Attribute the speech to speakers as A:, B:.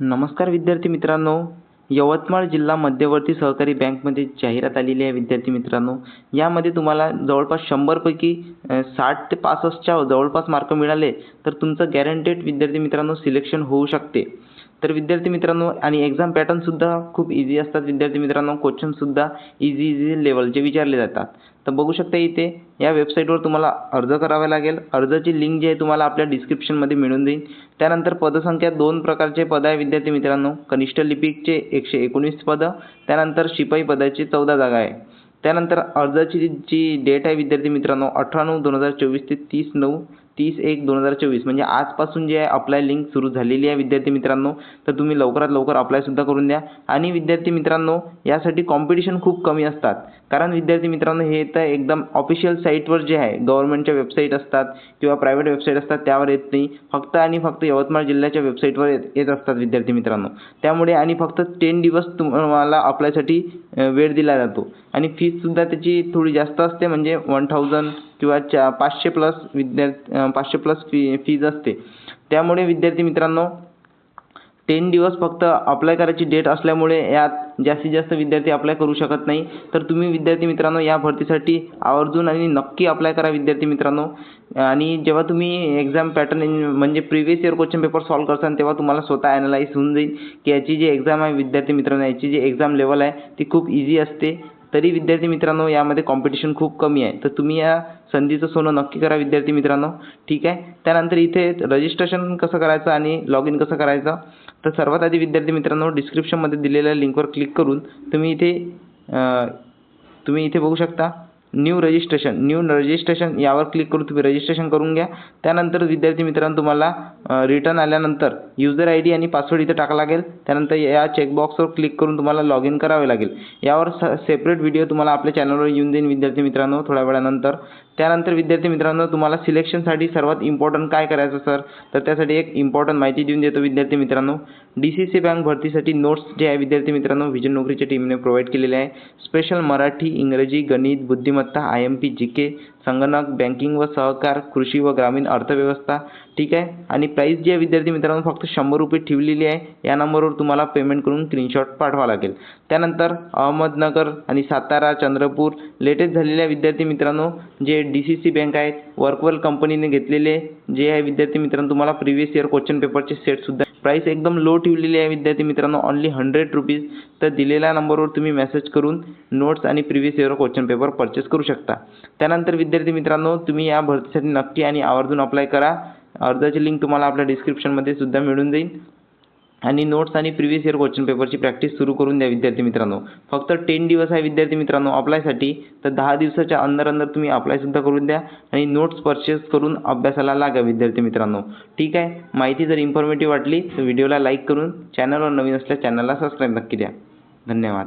A: नमस्कार विद्यार्थी मित्रांनो. यवतमाळ जिल्हा मध्यवर्ती सहकारी बँकमध्ये जाहिरात आलेली आहे विद्यार्थी मित्रांनो. यामध्ये तुम्हाला जवळपास शंभरपैकी साठ ते पासष्टच्या जवळपास मार्क मिळाले तर तुमचं गॅरंटेड विद्यार्थी मित्रांनो सिलेक्शन होऊ शकते. तर विद्यार्थी मित्रांनो आणि एक्झाम पॅटर्नसुद्धा खूप इझी असतात. विद्यार्थी मित्रांनो क्वेश्चनसुद्धा इझी इझी लेवलचे विचारले जातात. तर बघू शकता इथे या वेबसाईटवर तुम्हाला अर्ज करावा लागेल. अर्जाची लिंक जी आहे तुम्हाला आपल्या डिस्क्रिप्शनमध्ये मिळून जाईल त्यानंतर पदसंख्या दोन प्रकारचे पद आहे विद्यार्थी मित्रांनो. कनिष्ठ लिपिकचे एकशे एकोणीस पदं त्यानंतर शिपाई पदाची चौदा जागा आहे. त्यानंतर अर्जाची जी डेट आहे विद्यार्थी मित्रांनो अठरा नऊ दोन हजार चोवीस ते तीस नऊ तीस एक दोन हजार चोवीस. म्हणजे आजपासून जे आहे अप्लाय लिंक सुरू झालेली आहे विद्यार्थी मित्रांनो तर तुम्ही लवकरात लवकर अप्लायसुद्धा करून द्या. आणि विद्यार्थी मित्रांनो यासाठी कॉम्पिटिशन खूप कमी असतात. कारण विद्यार्थी मित्रांनो हे तर एकदम ऑफिशियल साईटवर जे आहे गव्हर्नमेंटच्या वेबसाईट असतात किंवा प्रायव्हेट वेबसाईट असतात त्यावर येत नाही. फक्त आणि फक्त यवतमाळ जिल्ह्याच्या वेबसाईटवर येत येत असतात विद्यार्थी मित्रांनो. त्यामुळे आणि फक्त टेन दिवस तुम्हाला अप्लायसाठी वेळ दिला जातो. आणि फीससुद्धा त्याची थोडी जास्त असते म्हणजे वन थाउजंड किंवा चा पाचशे प्लस विद्यार्थी पाचशे प्लस फी फीज असते. त्यामुळे विद्यार्थी मित्रांनो टेन दिवस फक्त अप्लाय करायची डेट असल्यामुळे यात जास्तीत जास्त विद्यार्थी अप्लाय करू शकत नाही. तर तुम्ही विद्यार्थी मित्रांनो या भरतीसाठी आवर्जून आणि नक्की अप्लाय करा विद्यार्थी मित्रांनो. आणि जेव्हा तुम्ही एक्झाम पॅटर्न म्हणजे previous year question paper solve करसान तेव्हा तुम्हाला स्वतः ॲनालाईज होऊन जाईल की याची जी एक्झाम आहे विद्यार्थी मित्रांनो याची जी एक्झाम लेवल आहे ती खूप इझी असते. तरी विद्यार्थी मित्रांनो यामध्ये कॉम्पिटिशन खूप कमी आहे. तर तुम्ही या संधीचं सोनं नक्की करा विद्यार्थी मित्रांनो. ठीक आहे? त्यानंतर इथे रजिस्ट्रेशन कसं करायचं आणि लॉग इन कसं करायचं? तर सर्वात आधी विद्यार्थी मित्रांनो डिस्क्रिप्शनमध्ये दिलेल्या लिंकवर क्लिक करून तुम्ही इथे तुम्ही इथे बघू शकता. न्यू रजिस्ट्रेशन न्यू रजिस्ट्रेशन यावर क्लिक करून तुम्ही रजिस्ट्रेशन करून घ्या. त्यानंतर विद्यार्थी मित्रांनो तुम्हाला रिटर्न आल्यानंतर युजर आय डी आणि पासवर्ड इथं टाकावा लागेल. त्यानंतर या चेकबॉक्सवर क्लिक करून तुम्हाला लॉग इन करावे लागेल. यावर स सेपरेट व्हिडिओ तुम्हाला आपल्या चॅनलवर येऊन देईन विद्यार्थी मित्रांनो थोड्या वेळानंतर. त्यानंतर विद्यार्थी मित्रांनो तुम्हाला सिलेक्शनसाठी सर्वात इम्पॉर्टंट काय करायचं सर तर त्यासाठी एक इम्पॉर्टंट माहिती देऊन देतो विद्यार्थी मित्रांनो. डी सी सी बँक भरतीसाठी नोट्स जे आहे विद्यार्थी मित्रांनो व्हिजन नोकरीच्या टीमने प्रोव्हाइड केलेले आहे. स्पेशल मराठी इंग्रजी गणित बुद्धिमत्ता I M P G K संगणक बँकिंग व सहकार कृषी व ग्रामीण अर्थव्यवस्था. ठीक आहे? आणि प्राईस जी आहे विद्यार्थी मित्रांनो फक्त शंभर रुपये ठेवलेली आहे. या नंबरवर तुम्हाला पेमेंट करून स्क्रीनशॉट पाठवा लागेल. त्यानंतर अहमदनगर आणि सातारा चंद्रपूर लेटेस्ट झालेल्या विद्यार्थी मित्रांनो जे डी सी सी बँक आहेत वर्कवेल कंपनीने घेतलेले जे आहे विद्यार्थी मित्रांनो तुम्हाला प्रिव्हियस इयर क्वेश्चन पेपरचे सेटसुद्धा प्राईस एकदम लो ठेवलेली आहे विद्यार्थी मित्रांनो ऑनली हंड्रेड रुपीज तर दिलेल्या नंबरवर तुम्ही मेसेज करून नोट्स आणि previous year question paper purchase करू शकता. त्यानंतर विद्यार्थी मित्रांनो तुम्ही या भरतीसाठी नक्की आणि आवर्जून अप्लाय करा. अर्जाची लिंक तुम्हाला आपल्या डिस्क्रिप्शनमध्ये सुद्धा मिळून जाईल. आणि नोट्स आणि प्रिव्हियस इयर क्वेश्चन पेपरची प्रॅक्टिस सुरू करून द्या विद्यार्थी मित्रांनो. फक्त टेन दिवस आहे विद्यार्थी मित्रांनो अप्लायसाठी तर दहा दिवसाच्या अंदर अंदर तुम्ही अप्लायसुद्धा करून द्या आणि नोट्स परचेस करून अभ्यासाला लागा विद्यार्थी मित्रांनो. ठीक आहे? माहिती जर इन्फॉर्मेटिव्ह वाटली तर व्हिडिओला लाईक करून चॅनलवर नवीन असल्या चॅनलला सबस्क्राईब नक्की द्या. धन्यवाद.